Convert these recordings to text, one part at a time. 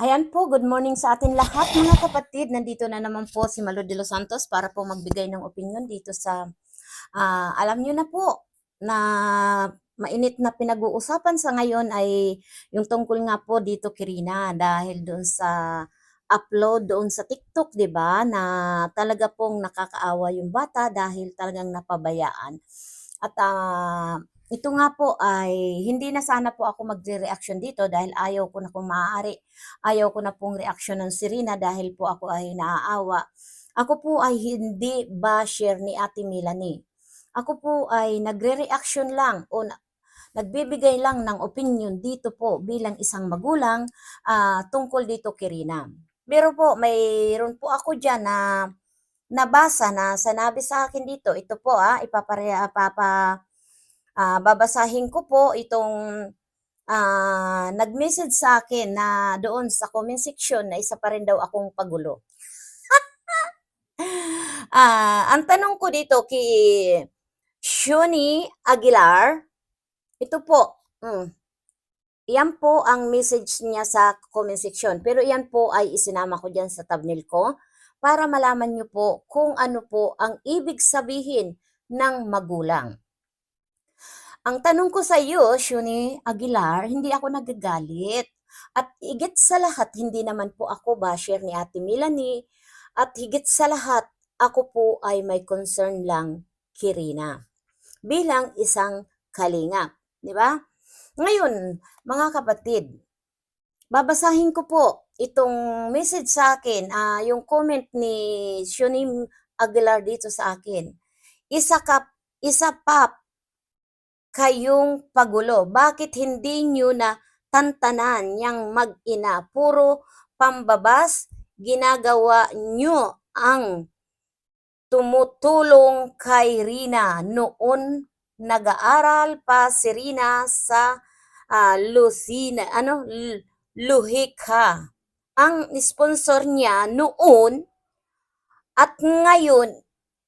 Ayan po, good morning sa atin lahat mga kapatid. Nandito na naman po si Malo de los Santos para po magbigay ng opinion dito sa, ah, alam nyo na po na mainit na pinag-uusapan sa ngayon ay yung tungkol nga po dito Kirina dahil doon sa upload doon sa TikTok, 'di ba? Na talaga pong nakakaawa yung bata dahil talagang napabayaan. At ah, ito nga po ay hindi na sana po ako magre-reaction dito dahil ayaw ko na kung maaari. Ayaw ko na pong reaksyon ng Serena dahil po ako ay naaawa. Ako po ay hindi basher ni Ate Melanie. Ako po ay nagre-reaction lang o na- nagbibigay lang ng opinion dito po bilang isang magulang ah, tungkol dito kay Rina. Pero po, mayroon po ako dyan na nabasa na sanabi sa akin dito. Ito po ah, ipapare, papa, ah, babasahin ko po itong ah, nag-message sa akin na doon sa comment section na isa pa rin daw akong pagulo. Ah, ang tanong ko dito kay Shuni Aguilar, ito po, mm, yan po ang message niya sa comment section. Pero yan po ay isinama ko dyan sa thumbnail ko para malaman niyo po kung ano po ang ibig sabihin ng magulang. Ang tanong ko sa iyo, Shuni Aguilar, hindi ako nagagalit. At higit sa lahat, hindi naman po ako basher ni Ate Melanie. At higit sa lahat, ako po ay may concern lang kay Rina. Bilang isang kalingap. Di ba? Ngayon, mga kapatid, babasahin ko po itong message sa akin, ah, yung comment ni Shunim Aguilar dito sa akin. Isa, ka, isa pa kayong pagulo. Bakit hindi nyo na tantanan yang mag-ina? Puro pambabas, ginagawa nyo ang tumutulong kay Rina noon nag-aaral pa si Rina sa ah, Lucina, ano, Luhika. Ang sponsor niya noon at ngayon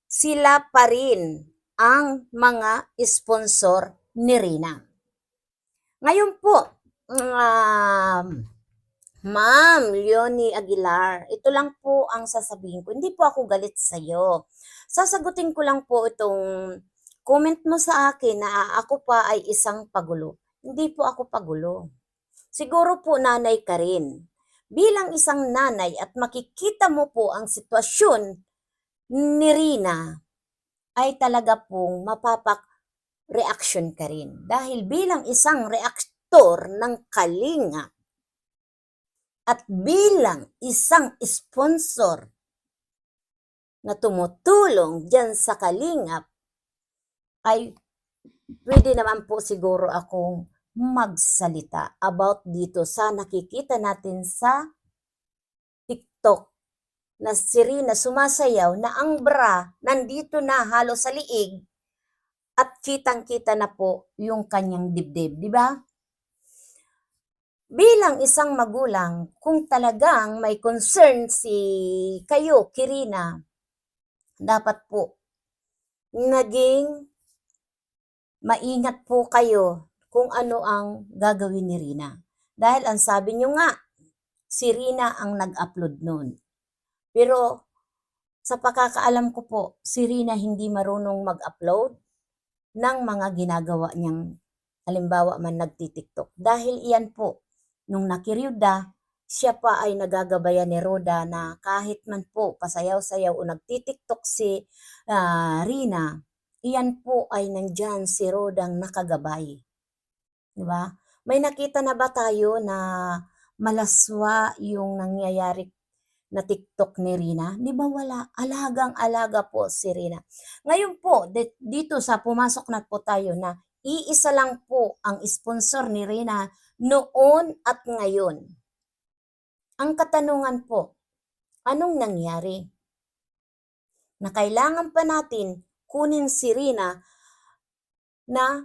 sila pa rin ang mga sponsor ni Rina. Ngayon po, um, Ma'am Leonie Aguilar, ito lang po ang sasabihin ko. Hindi po ako galit sa iyo. Sasagutin ko lang po itong comment mo sa akin na ako pa ay isang pagulo. Hindi po ako pagulo. Siguro po nanay ka rin. Bilang isang nanay at makikita mo po ang sitwasyon ni Rina, ay talaga pong mapapak reaction ka rin. Dahil bilang isang reaktor ng kalinga at bilang isang sponsor na tumutulong dyan sa kalingap, ay pwede naman po siguro akong magsalita about dito sa nakikita natin sa TikTok na si Rina sumasayaw na ang bra nandito na halos sa liig at kitang-kita na po yung kanyang dibdib, di ba? Bilang isang magulang, kung talagang may concern si kayo, Kirina, dapat po naging maingat po kayo kung ano ang gagawin ni Rina. Dahil ang sabi nyo nga, si Rina ang nag-upload noon. Pero sa pakakaalam ko po, si Rina hindi marunong mag-upload ng mga ginagawa niyang halimbawa man nagtitiktok. Dahil iyan po, nung nakiryuda, siya pa ay nagagabayan ni Roda na kahit man po pasayaw-sayaw o nagtitiktok si ah, Rina, iyan po ay nandyan si Rodang nakagabay. Di ba? May nakita na ba tayo na malaswa yung nangyayari na TikTok ni Rina? Di ba wala? Alagang-alaga po si Rina. Ngayon po, di- dito sa pumasok na po tayo na iisa lang po ang sponsor ni Rina noon at ngayon. Ang katanungan po, anong nangyari? Na kailangan pa natin kunin si Rina na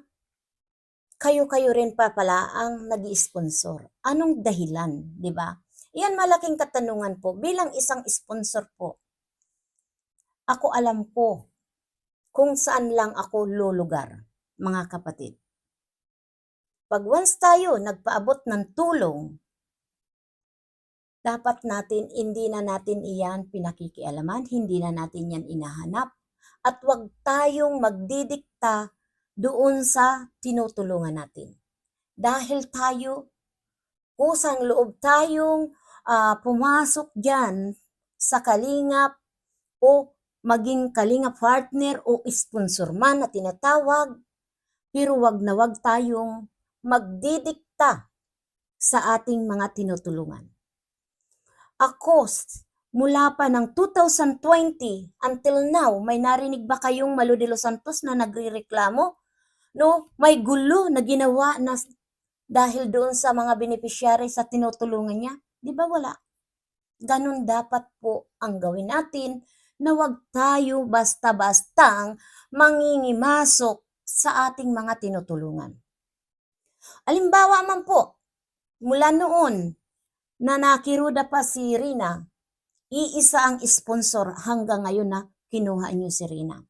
kayo-kayo rin pa pala ang nag sponsor Anong dahilan, di ba? Iyan malaking katanungan po. Bilang isang sponsor po, ako alam ko kung saan lang ako lulugar, mga kapatid. Pag once tayo nagpaabot ng tulong dapat natin, hindi na natin iyan pinakikialaman, hindi na natin yan inahanap, at wag tayong magdidikta doon sa tinutulungan natin. Dahil tayo, kusang loob tayong ah, pumasok dyan sa kalingap o maging kalingap partner o sponsor man na tinatawag, pero wag na wag tayong magdidikta sa ating mga tinutulungan. Ako, mula pa ng 2020 until now, may narinig ba kayong Malo de los Santos na nagrereklamo? No, may gulo na ginawa na dahil doon sa mga beneficiary sa tinutulungan niya. Di ba wala? Ganun dapat po ang gawin natin na wag tayo basta-bastang mangingimasok sa ating mga tinutulungan. Alimbawa man po, mula noon na nakiruda pa si Rina, iisa ang sponsor hanggang ngayon na kinuha niyo si Rina.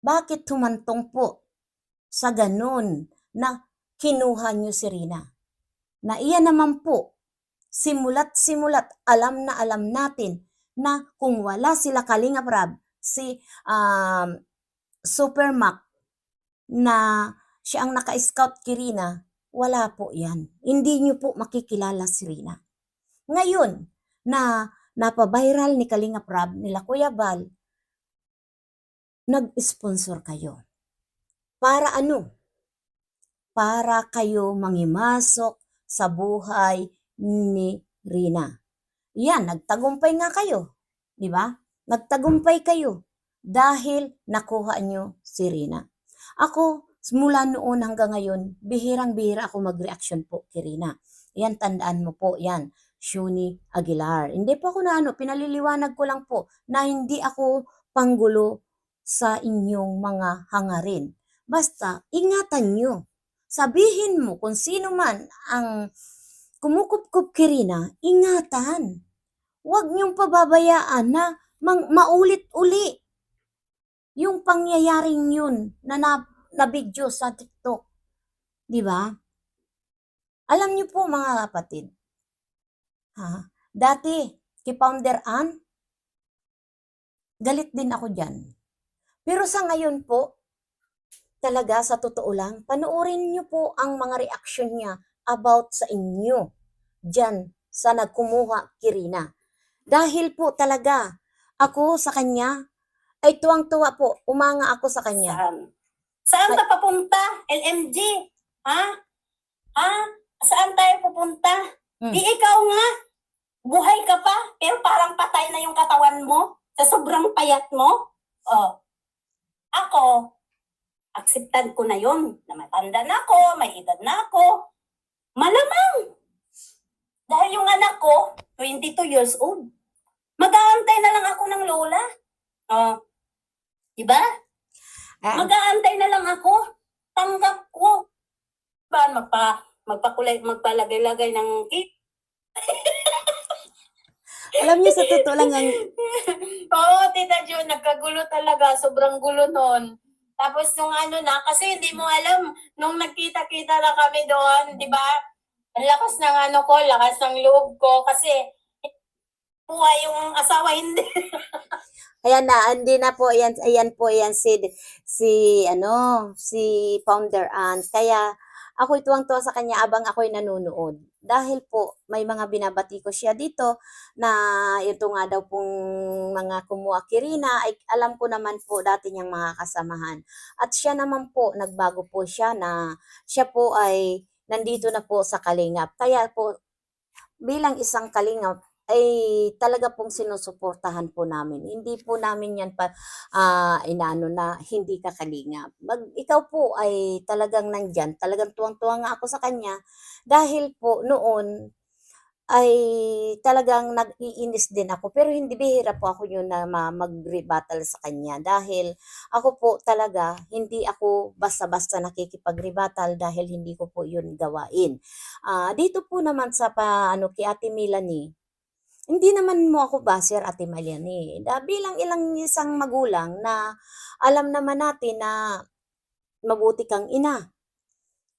Bakit humantong po sa ganun na kinuha niyo si Rina? Na iyan naman po, simulat simulat, alam na alam natin na kung wala sila Kalinga Prab, si um, Supermac na siya ang naka-scout kay Rina, wala po yan. Hindi niyo po makikilala si Rina. Ngayon, na napabiral ni Kalinga Prab, nila Kuya Bal, nag-sponsor kayo. Para ano? Para kayo mangimasok sa buhay ni Rina. Yan, nagtagumpay nga kayo. Di ba? Nagtagumpay kayo dahil nakuha nyo si Rina. Ako, mula noon hanggang ngayon, bihirang-bihira ako mag-reaction po kay Rina. Yan, tandaan mo po, yan. Shuni Aguilar. Hindi po ako na ano, pinaliliwanag ko lang po na hindi ako panggulo sa inyong mga hangarin. Basta, ingatan nyo. Sabihin mo kung sino man ang kumukup-kup kay Rina, ingatan. Huwag niyong pababayaan na mang, maulit-uli yung pangyayaring yun na, na, na video sa TikTok. Di ba? Alam niyo po mga kapatid, ha? Dati, kay Founder Ann, galit din ako dyan. Pero sa ngayon po, talaga sa totoo lang, panoorin niyo po ang mga reaction niya about sa inyo dyan sa nagkumuha Kirina. Dahil po talaga, ako sa kanya, ay tuwang-tuwa po, umanga ako sa kanya. Saan? Saan ka papunta? LMG? Ha? Ha? Saan tayo pupunta? Hmm. Di ikaw nga. Buhay ka pa, pero parang patay na yung katawan mo sa sobrang payat mo. Oh. Ako, accepted ko na yon na matanda na ako, may edad na ako. Malamang. Dahil yung anak ko, 22 years old. Mag-aantay na lang ako ng lola. Oh. Diba? Ah, Mag-aantay na lang ako. Tanggap ko. Ba, magpa, magpakulay, magpalagay-lagay ng cake. alam niyo sa totoo lang ang Oo, Tita Jun, nagkagulo talaga. Sobrang gulo nun. Tapos nung ano na, kasi hindi mo alam, nung nagkita-kita na kami doon, di ba? Ang lakas ng ano ko, lakas ng loob ko. Kasi, buhay yung asawa, hindi. Ayan na, hindi na po, ayan, ayan po, ayan si, si, ano, si Founder Ann. Kaya, ako tuwang-tuwa sa kanya abang ako'y nanonood. Dahil po, may mga binabati ko siya dito na ito nga daw pong mga kumuha kirina, ay alam ko naman po dati niyang mga kasamahan. At siya naman po, nagbago po siya na siya po ay nandito na po sa Kalingap. Kaya po, bilang isang Kalingap, ay talaga pong sinusuportahan po namin. Hindi po namin yan pa ah inaano na hindi ka kalingap. Mag, ikaw po ay talagang nandyan. Talagang tuwang-tuwa nga ako sa kanya dahil po noon ay talagang nag-iinis din ako. Pero hindi bihira po ako yun na ma- mag-rebuttal sa kanya dahil ako po talaga hindi ako basta-basta nakikipag-rebuttal dahil hindi ko po yun gawain. Ah, dito po naman sa pa, ano, kay Ate Melanie, hindi naman mo ako baser Ate Melanie. Da, bilang ilang isang magulang na alam naman natin na mabuti kang ina.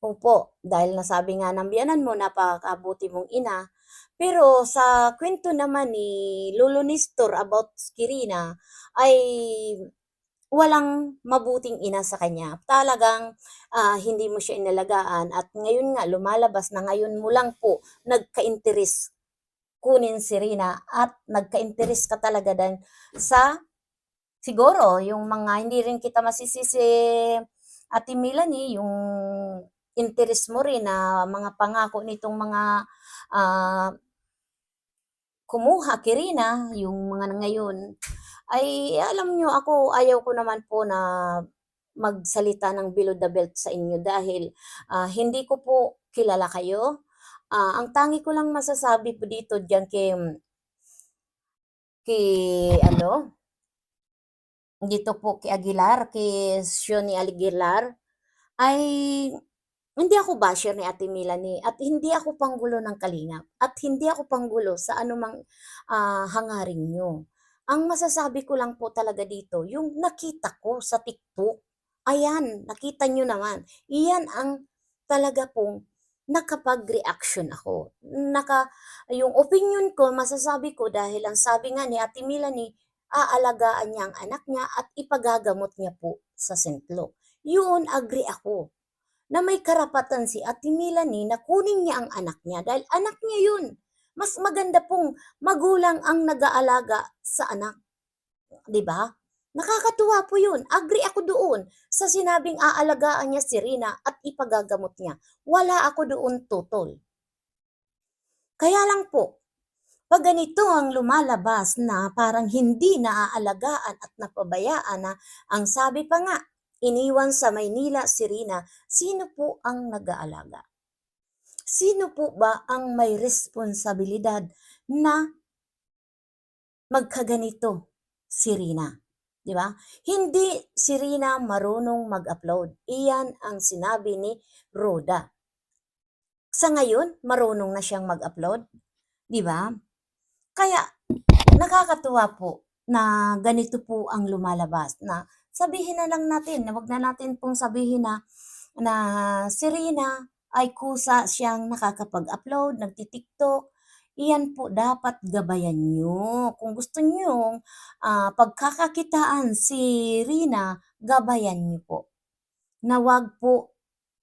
Opo, dahil nasabi nga ng biyanan mo, napakabuti mong ina. Pero sa kwento naman ni Lolo Nestor about Kirina ay walang mabuting ina sa kanya. Talagang ah, hindi mo siya inalagaan at ngayon nga lumalabas na ngayon mo lang po nagka-interes kunin si Rina at nagka-interes ka talaga din sa siguro yung mga hindi rin kita masisisi Ate Melanie yung interest mo rin na mga pangako nitong mga ah, kumuha kay Rina, yung mga ngayon ay alam nyo ako ayaw ko naman po na magsalita ng below the belt sa inyo dahil ah, hindi ko po kilala kayo. Ah, ang tangi ko lang masasabi po dito diyan kay kay ano? Dito po kay Aguilar, kay Shoni Aguilar. Ay hindi ako basher ni Ate Melanie at hindi ako panggulo ng kalingap at hindi ako panggulo sa anumang ah, hangarin nyo. Ang masasabi ko lang po talaga dito, yung nakita ko sa TikTok, ayan, nakita nyo naman, iyan ang talaga pong nakapag-reaction ako. Naka, yung opinion ko, masasabi ko dahil ang sabi nga ni Ate Melanie, aalagaan niya ang anak niya at ipagagamot niya po sa sentlo. Yun, agree ako na may karapatan si Ate Melanie na kunin niya ang anak niya dahil anak niya yun. Mas maganda pong magulang ang nag-aalaga sa anak. 'Di ba? Nakakatuwa po yun. Agree ako doon sa sinabing aalagaan niya si Rina at ipagagamot niya. Wala ako doon tutol. Kaya lang po, pag ganito ang lumalabas na parang hindi naaalagaan at napabayaan na ang sabi pa nga, iniwan sa Maynila si Rina, sino po ang nag-aalaga? Sino po ba ang may responsibilidad na magkaganito si Rina? Di ba? Hindi si Rina marunong mag-upload. Iyan ang sinabi ni Roda. Sa ngayon, marunong na siyang mag-upload. Di ba? Kaya, nakakatuwa po na ganito po ang lumalabas na sabihin na lang natin, na wag na natin pong sabihin na, na si Rina ay kusa siyang nakakapag-upload, nagtitiktok. Iyan po dapat gabayan nyo. Kung gusto nyo ah, pagkakakitaan si Rina, gabayan nyo po. Na wag po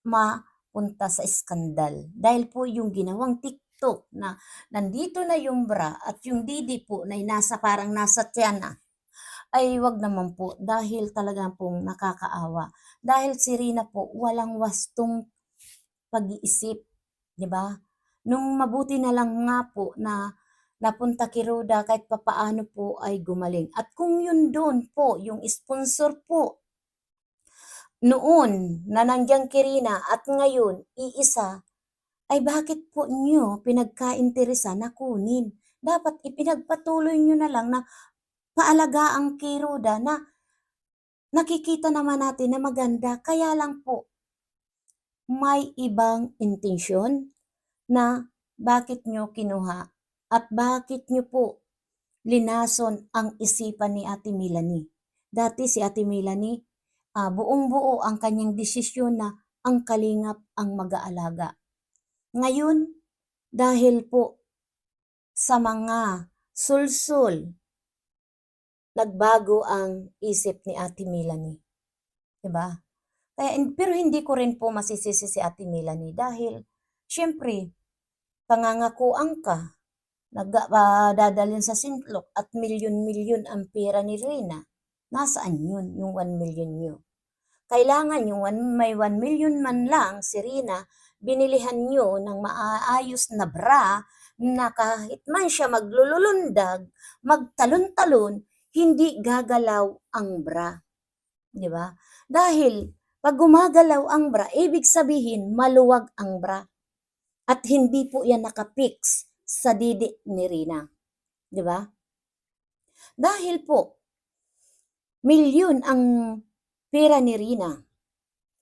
mapunta sa skandal. Dahil po yung ginawang TikTok na nandito na yung bra at yung didi po na nasa parang nasa tiyan na, ay wag naman po dahil talaga pong nakakaawa. Dahil si Rina po walang wastong pag-iisip, 'di ba? Nung mabuti na lang nga po na napunta kay Roda kahit papaano po ay gumaling. At kung yun doon po, yung sponsor po, noon na nandiyan kay Rina at ngayon, iisa, ay bakit po nyo pinagkainteresa na kunin? Dapat ipinagpatuloy nyo na lang na paalagaan kay Roda na nakikita naman natin na maganda. Kaya lang po, may ibang intensyon na bakit nyo kinuha at bakit nyo po linason ang isipan ni Ate Melanie. Dati si Ate Melanie, ah, buong buo ang kanyang desisyon na ang kalingap ang mag-aalaga. Ngayon, dahil po sa mga sulsul, nagbago ang isip ni Ate Melanie. 'Di ba? Kaya, pero hindi ko rin po masisisi si Ate Melanie dahil, syempre, pangangakuan ka, nag, ah, dadalhin sa sintlok at milyon-milyon ang pera ni Rina. Nasaan yun, yung 1 million nyo? Kailangan yung one, may 1 million man lang si Rina, binilihan nyo ng maayos na bra na kahit man siya maglululundag, magtalon-talon, hindi gagalaw ang bra. Di ba? Dahil pag gumagalaw ang bra, ibig sabihin maluwag ang bra. At hindi po yan nakapix sa didi ni Rina. Di ba? Dahil po, milyon ang pera ni Rina.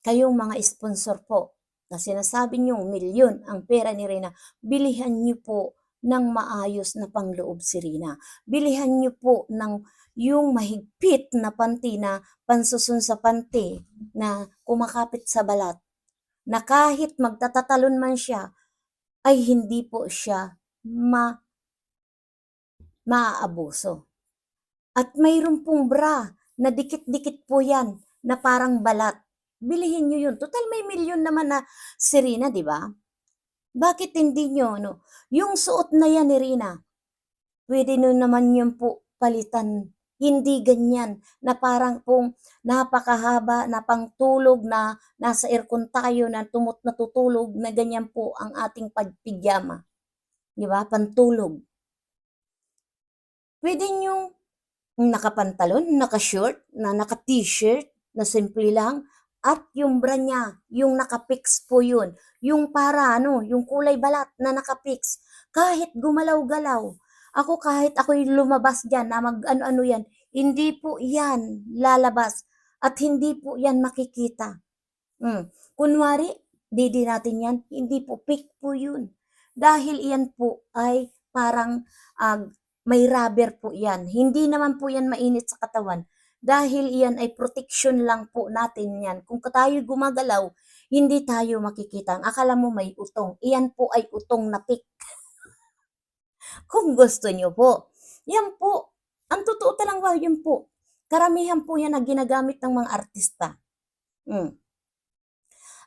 Kayong mga sponsor po, na sinasabi nyo milyon ang pera ni Rina, bilihan nyo po ng maayos na pangloob si Rina. Bilihan nyo po ng yung mahigpit na panty na pansusun sa panty na kumakapit sa balat na kahit magtatatalon man siya, ay hindi po siya ma maaabuso. At mayroon pong bra na dikit-dikit po yan na parang balat. Bilihin nyo yun. Total may milyon naman na si Rina, di ba? Bakit hindi nyo, no? Yung suot na yan ni Rina, pwede nyo naman yun po palitan. Hindi ganyan na parang pong napakahaba na pangtulog na nasa aircon tayo na tumot natutulog na ganyan po ang ating pagpigyama. Di ba? Pantulog. Pwede nyo nakapantalon, naka-short, na naka-t-shirt, na simple lang, at yung bra niya, yung nakapix po yun. Yung para ano, yung kulay balat na nakapix. Kahit gumalaw-galaw. Ako kahit ako'y lumabas dyan na mag ano-ano yan, hindi po yan lalabas. At hindi po yan makikita. Mm. Kunwari, di natin yan, hindi po pick po yun. Dahil iyan po ay parang ah, may rubber po yan. Hindi naman po yan mainit sa katawan. Dahil iyan ay protection lang po natin yan. Kung tayo gumagalaw, hindi tayo makikita. Ang akala mo may utong. Iyan po ay utong na pick. Kung gusto nyo po. Yan po. Ang totoo talaga yun po. Karamihan po yan na ginagamit ng mga artista. Mm.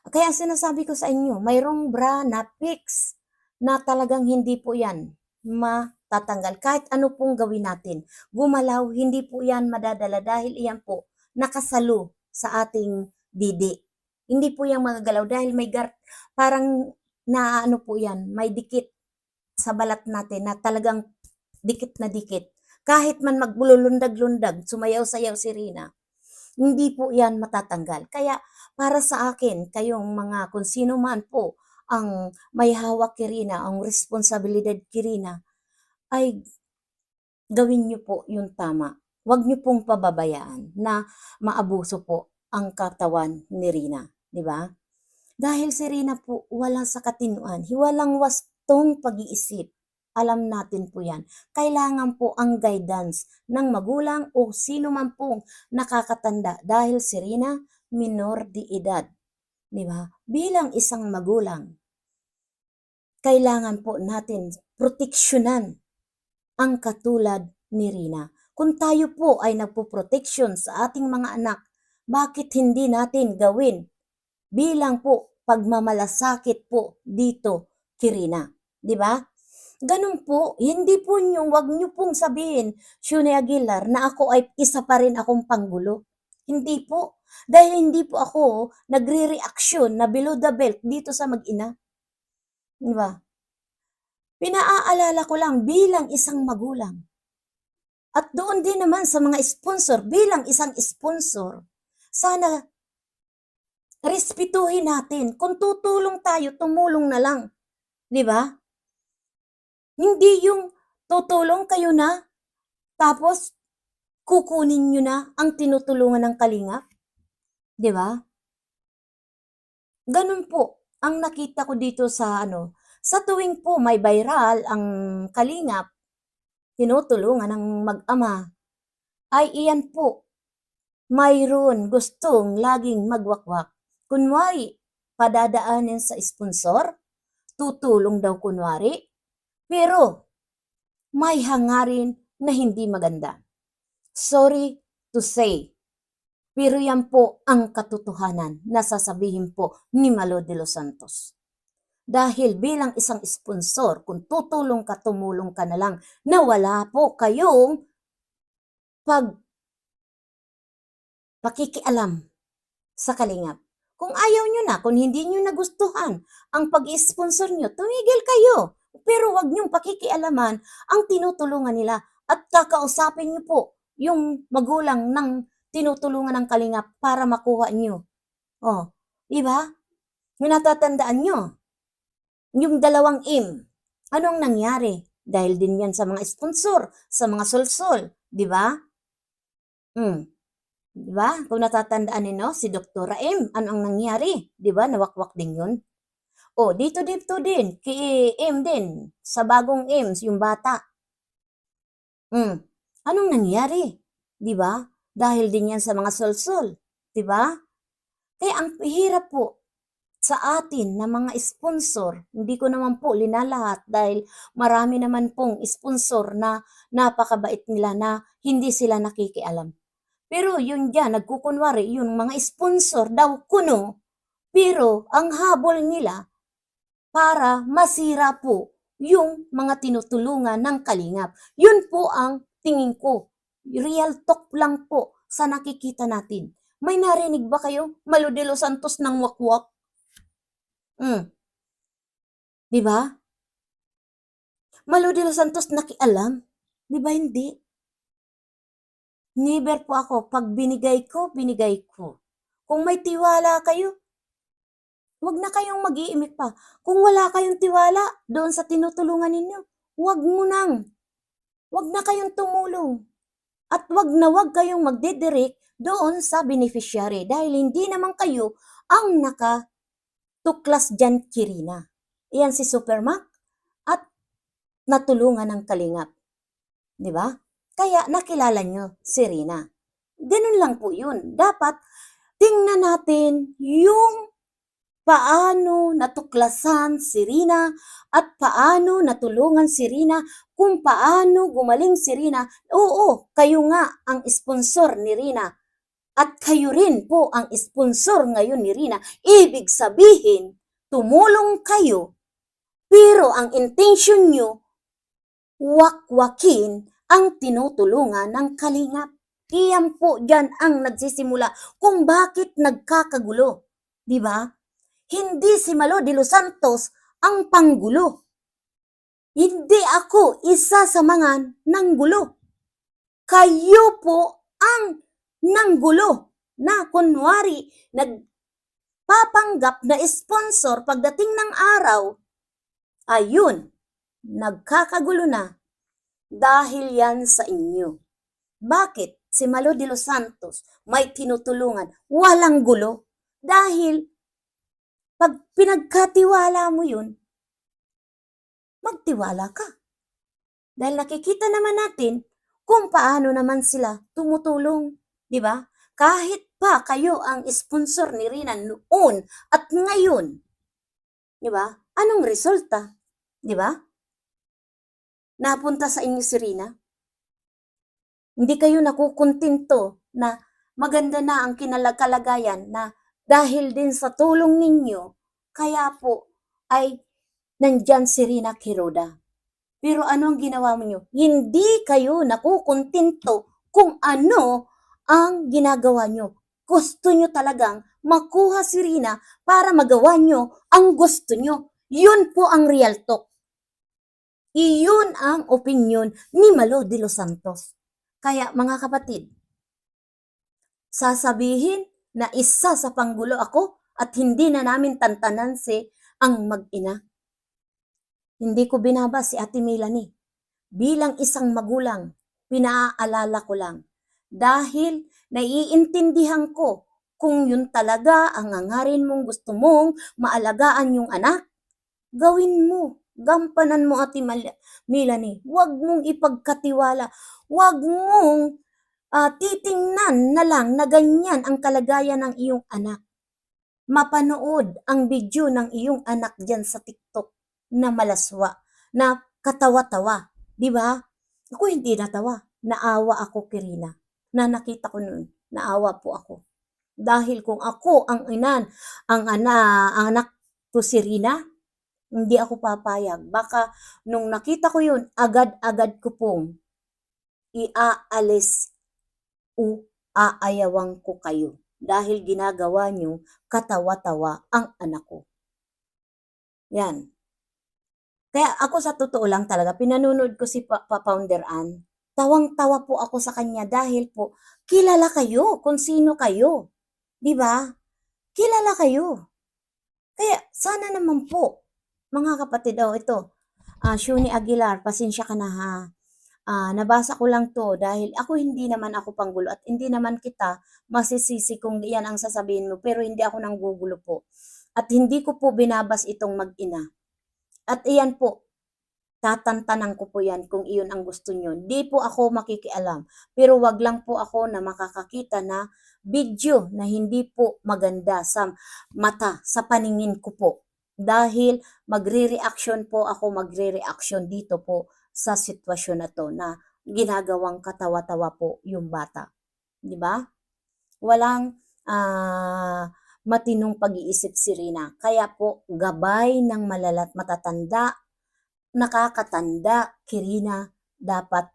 Kaya sinasabi ko sa inyo, mayroong bra na fix na talagang hindi po yan matatanggal. Kahit ano pong gawin natin. Gumalaw, hindi po yan madadala dahil iyan po nakasalo sa ating didi. Hindi po yan magagalaw dahil may gar parang na ano po yan, may dikit sa balat natin na talagang dikit na dikit. Kahit man magbululundag-lundag, sumayaw-sayaw si Rina, hindi po yan matatanggal. Kaya para sa akin, kayong mga kung sino man po ang may hawak kay Rina, ang responsibilidad kay Rina, ay gawin niyo po yung tama. Huwag niyo pong pababayaan na maabuso po ang katawan ni Rina. Di ba? Dahil si Rina po wala sa katinuan, walang wastong pag-iisip. Alam natin po yan. Kailangan po ang guidance ng magulang o sino man pong nakakatanda dahil si Rina minor de edad. Di ba? Bilang isang magulang, kailangan po natin proteksyonan ang katulad ni Rina. Kung tayo po ay nagpo-protection sa ating mga anak, bakit hindi natin gawin bilang po pagmamalasakit po dito kay Rina? Di ba? Ganun po, hindi po nyo, wag nyo pong sabihin, Shune Aguilar, na ako ay isa pa rin akong panggulo. Hindi po. Dahil hindi po ako nagre-reaksyon na below the belt dito sa mag-ina. Di ba? Pinaaalala ko lang bilang isang magulang. At doon din naman sa mga sponsor, bilang isang sponsor, sana respetuhin natin. Kung tutulong tayo, tumulong na lang. Di ba? Hindi yung tutulong kayo na, tapos kukunin nyo na ang tinutulungan ng kalingap. Di ba? Ganun po ang nakita ko dito sa ano, sa tuwing po may viral ang kalingap, tinutulungan ng mag-ama, ay iyan po, mayroon gustong laging magwakwak. Kunwari, padadaanin sa sponsor, tutulong daw kunwari, pero may hangarin na hindi maganda. Sorry to say, pero yan po ang katotohanan na sasabihin po ni Malo de los Santos. Dahil bilang isang sponsor, kung tutulong ka, tumulong ka na lang, na wala po kayong pag pakikialam sa kalingap. Kung ayaw nyo na, kung hindi nyo nagustuhan ang pag-sponsor nyo, tumigil kayo. Pero wag nyong pakikialaman ang tinutulungan nila at kakausapin nyo po yung magulang ng tinutulungan ng kalingap para makuha nyo. Oh, di ba? Natatandaan nyo, yung dalawang im, anong nangyari? Dahil din yan sa mga sponsor, sa mga solsol, di ba? Hmm. Di ba? Kung natatandaan ninyo, si Dr. M, anong nangyari? Di ba? Nawakwak din yun. O, dito dito din, kay M din, sa bagong M, yung bata. Hmm. Anong nangyari? Di ba? Dahil din yan sa mga solsol. Di ba? Kaya ang hirap po sa atin na mga sponsor, hindi ko naman po linalahat dahil marami naman pong sponsor na napakabait nila na hindi sila nakikialam. Pero yun dyan, nagkukunwari, yung mga sponsor daw kuno, pero ang habol nila para masira po yung mga tinutulungan ng kalingap. Yun po ang tingin ko. Real talk lang po sa nakikita natin. May narinig ba kayo? Maludelo Santos ng wakwak? Mm. Di ba? Maludelo Santos nakialam? Di ba hindi? Never po ako. Pag binigay ko, binigay ko. Kung may tiwala kayo, Huwag na kayong mag-iimik pa. Kung wala kayong tiwala doon sa tinutulungan ninyo, huwag mo nang. Huwag na kayong tumulong. At huwag na huwag kayong magdidirect doon sa beneficiary dahil hindi naman kayo ang nakatuklas dyan, Kirina. Iyan si Supermac at natulungan ng kalingap. Di ba? Kaya nakilala nyo si Rina. Ganun lang po yun. Dapat tingnan natin yung paano natuklasan si Rina at paano natulungan si Rina kung paano gumaling si Rina. Oo, kayo nga ang sponsor ni Rina at kayo rin po ang sponsor ngayon ni Rina. Ibig sabihin, tumulong kayo pero ang intention nyo, wakwakin ang tinutulungan ng kalingap. Iyan po dyan ang nagsisimula kung bakit nagkakagulo. Di ba? Hindi si Malo de los Santos ang panggulo. Hindi ako isa sa mga nanggulo. Kayo po ang nanggulo na kunwari nagpapanggap na sponsor pagdating ng araw. Ayun, nagkakagulo na dahil yan sa inyo. Bakit si Malo de los Santos may tinutulungan? Walang gulo. Dahil pag pinagkatiwala mo yun, magtiwala ka. Dahil nakikita naman natin kung paano naman sila tumutulong, di ba? Kahit pa kayo ang sponsor ni Rina noon at ngayon, di ba? Anong resulta? Di ba? Napunta sa inyo si Rina. Hindi kayo nakukontento na maganda na ang kinalakalagayan na dahil din sa tulong ninyo, kaya po ay nandyan si Rina Kiroda. Pero ano ang ginawa mo nyo? Hindi kayo nakukontento kung ano ang ginagawa nyo. Gusto nyo talagang makuha si Rina para magawa nyo ang gusto nyo. Yun po ang real talk. Iyon ang opinion ni Malo de los Santos. Kaya mga kapatid, sasabihin na isa sa panggulo ako at hindi na namin tantanan si ang mag-ina. Hindi ko binaba si Ate Melanie. Bilang isang magulang, pinaaalala ko lang. Dahil naiintindihan ko kung yun talaga ang angarin mong gusto mong maalagaan yung anak, gawin mo. Gampanan mo, Ate Melanie. Huwag mong ipagkatiwala. Huwag mong ah, titingnan na lang na ganyan ang kalagayan ng iyong anak. Mapanood ang video ng iyong anak dyan sa TikTok na malaswa, na katawa-tawa. Di ba? Ako hindi natawa. Naawa ako, Kirina. Na nakita ko noon. Naawa po ako. Dahil kung ako ang inan, ang, ana, anak ko si Rina, hindi ako papayag. Baka nung nakita ko yun, agad-agad ko pong iaalis o aayawang ko kayo dahil ginagawa nyo katawa-tawa ang anak ko. Yan. Kaya ako sa totoo lang talaga, pinanonood ko si Pa, pa Ann. Tawang-tawa po ako sa kanya dahil po kilala kayo kung sino kayo. Di ba? Kilala kayo. Kaya sana naman po, mga kapatid, oh, ito, ah Shuni Aguilar, pasensya ka na ha. Ah, nabasa ko lang to dahil ako hindi naman ako panggulo at hindi naman kita masisisi kung yan ang sasabihin mo pero hindi ako nang gugulo po. At hindi ko po binabas itong mag-ina. At iyan po, tatantanan ko po yan kung iyon ang gusto nyo. Di po ako makikialam. Pero wag lang po ako na makakakita na video na hindi po maganda sa mata, sa paningin ko po. Dahil magre-reaction po ako, magre-reaction dito po sa sitwasyon na to na ginagawang katawa-tawa po yung bata. Di ba? Walang ah, matinong pag-iisip si Rina. Kaya po, gabay ng malalat matatanda, nakakatanda, Kirina, dapat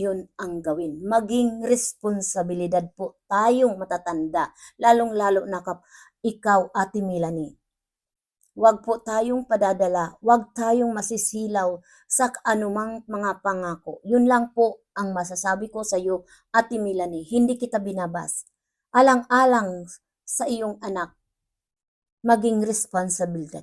yun ang gawin. Maging responsibilidad po tayong matatanda, lalong-lalo na kap ikaw, Ate Melanie. Huwag po tayong padadala, huwag tayong masisilaw sa anumang mga pangako. Yun lang po ang masasabi ko sa iyo, Ate Melanie. Hindi kita binabas. Alang-alang sa iyong anak, maging responsible ka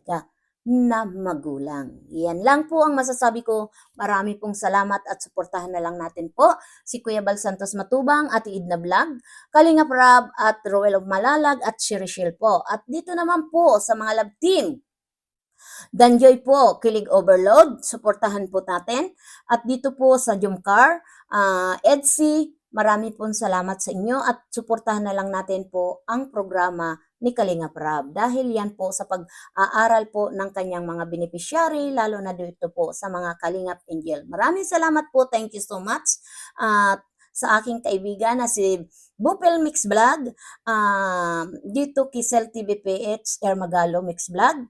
na magulang. Yan lang po ang masasabi ko. Marami pong salamat at suportahan na lang natin po si Kuya Bal Santos Matubang, Ate Idna Vlog, Kalinga Prab at Roel of Malalag at Shirishil po. At dito naman po sa mga love team, Danjoy po, Kilig Overload, suportahan po natin. At dito po sa Jumcar, uh, Edsy, marami pong salamat sa inyo at suportahan na lang natin po ang programa ni Kalinga Prab dahil yan po sa pag-aaral po ng kanyang mga beneficiary lalo na dito po sa mga Kalingap Angel. Maraming salamat po. Thank you so much. At sa aking kaibigan na si Bupel Mix Vlog, ah, dito Kisel TV PH, Ermagalo Mix Vlog,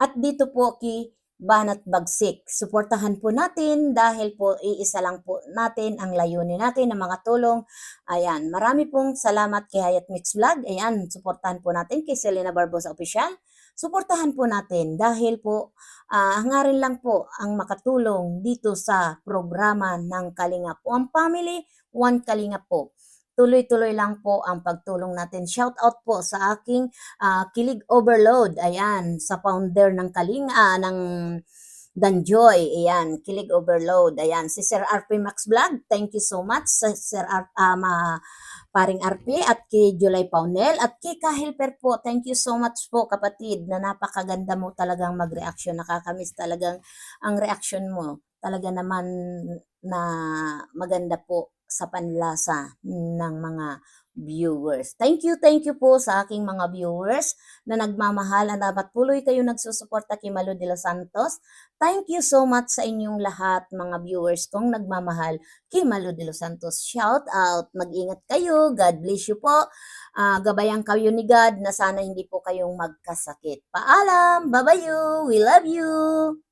at dito po kay Banat Bagsik. Suportahan po natin dahil po iisa lang po natin ang layunin natin ng mga tulong. Ayan, marami pong salamat kay Hayat Mix Vlog. Ayan, suportahan po natin kay Selena Barbosa Official. Suportahan po natin dahil po ah, hangarin lang po ang makatulong dito sa programa ng Kalingap. One Family, One Kalingap po tuloy-tuloy lang po ang pagtulong natin. Shout out po sa aking ah, Kilig Overload. Ayan, sa founder ng Kaling, ah, ng Danjoy. Ayan, Kilig Overload. Ayan, si Sir RP Max Vlog. Thank you so much sa Sir Ar- ah, ma- paring RP at kay July Paunel at kay Kahilper po. Thank you so much po kapatid na napakaganda mo talagang mag-reaction. Nakakamiss talagang ang reaction mo. Talaga naman na maganda po sa panlasa ng mga viewers. Thank you, thank you po sa aking mga viewers na nagmamahal na dapat tuloy kayo nagsusuporta kay Malo de los Santos. Thank you so much sa inyong lahat mga viewers kong nagmamahal kay Malo de los Santos. Shout out, mag-ingat kayo, God bless you po. Ah, gabayan kayo ni God na sana hindi po kayong magkasakit. Paalam, bye-bye we love you.